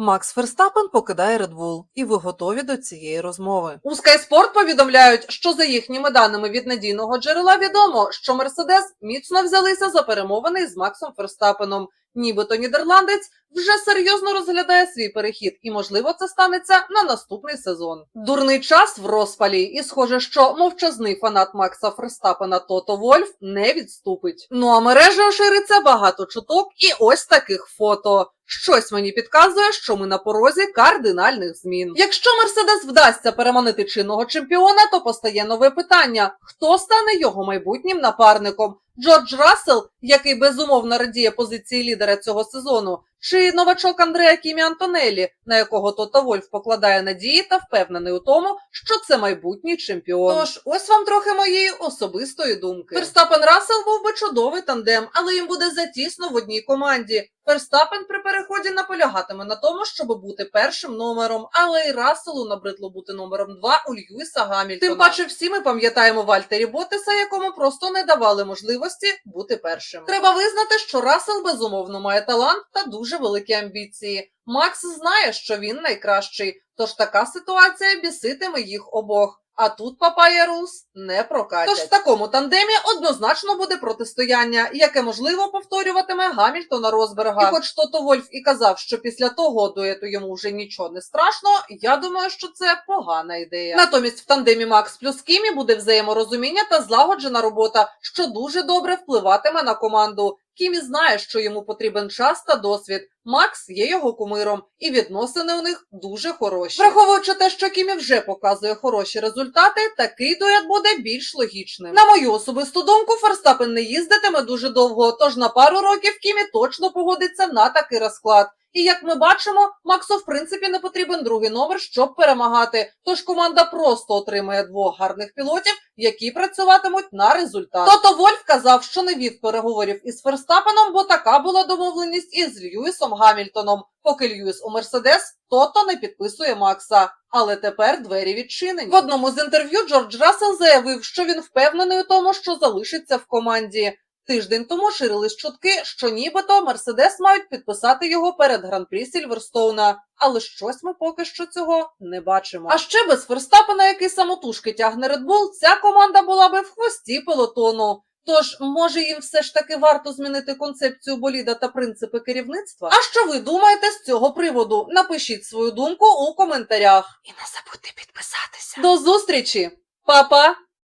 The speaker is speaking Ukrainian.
Макс Ферстапен покидає Red Bull, і ви готові до цієї розмови. У Sky Sport повідомляють, що за їхніми даними від надійного джерела відомо, що Мерседес міцно взялися за перемовини з Максом Ферстапеном. Нібито нідерландець вже серйозно розглядає свій перехід, і можливо це станеться на наступний сезон. Дурний час в розпалі, і схоже, що мовчазний фанат Макса Ферстапена Тото Вольф не відступить. Ну а мережею шириться багато чуток, і ось таких фото. Щось мені підказує, що ми на порозі кардинальних змін. Якщо Мерседес вдасться переманити чинного чемпіона, то постає нове питання: хто стане його майбутнім напарником? Джордж Рассел, який безумовно радіє позиції лідера цього сезону, чи новачок Андреа Кімі Антонеллі, на якого Тото Вольф покладає надії та впевнений у тому, що це майбутній чемпіон. Тож ось вам трохи моєї особистої думки. Ферстапен Рассел був би чудовий тандем, але їм буде затісно в одній команді. Ферстапен при переході наполягатиме на тому, щоб бути першим номером, але й Расселу набридло бути номером два у Льюіса Гамільтона. Тим паче, всі ми пам'ятаємо Вальтері Ботеса, якому просто не давали можливості бути першим. Треба визнати, що Рассел безумовно має талант та дуже великі амбіції. Макс знає, що він найкращий, тож така ситуація біситиме їх обох. А тут Папая Рус не прокатять. Тож в такому тандемі однозначно буде протистояння, яке можливо повторюватиме Гамільтона Розберга. І хоч Тото Вольф і казав, що після того дуету йому вже нічого не страшно, я думаю, що це погана ідея. Натомість в тандемі Макс плюс Кімі буде взаєморозуміння та злагоджена робота, що дуже добре впливатиме на команду. Кімі знає, що йому потрібен час та досвід. Макс є його кумиром, і відносини у них дуже хороші. Враховуючи те, що Кімі вже показує хороші результати, такий дует буде більш логічним. На мою особисту думку, Ферстапен не їздитиме дуже довго, тож на пару років Кімі точно погодиться на такий розклад. І як ми бачимо, Максу в принципі не потрібен другий номер, щоб перемагати. Тож команда просто отримає двох гарних пілотів, які працюватимуть на результат. Тото Вольф казав, що не вів переговорів із Ферстапеном, бо така була домовленість із Льюісом Гамільтоном. Поки Льюіс у Мерседес, Тото не підписує Макса. Але тепер двері відчинені. В одному з інтерв'ю Джордж Рассел заявив, що він впевнений у тому, що залишиться в команді. Тиждень тому ширились чутки, що нібито Мерседес мають підписати його перед гран-прі Сільверстоуна, але щось ми поки що цього не бачимо. А ще без Ферстапена, який самотужки тягне Red Bull, ця команда була би в хвості пелотону. Тож, може, їм все ж таки варто змінити концепцію боліда та принципи керівництва? А що ви думаєте з цього приводу? Напишіть свою думку у коментарях. І не забудьте підписатися. До зустрічі, Па-па!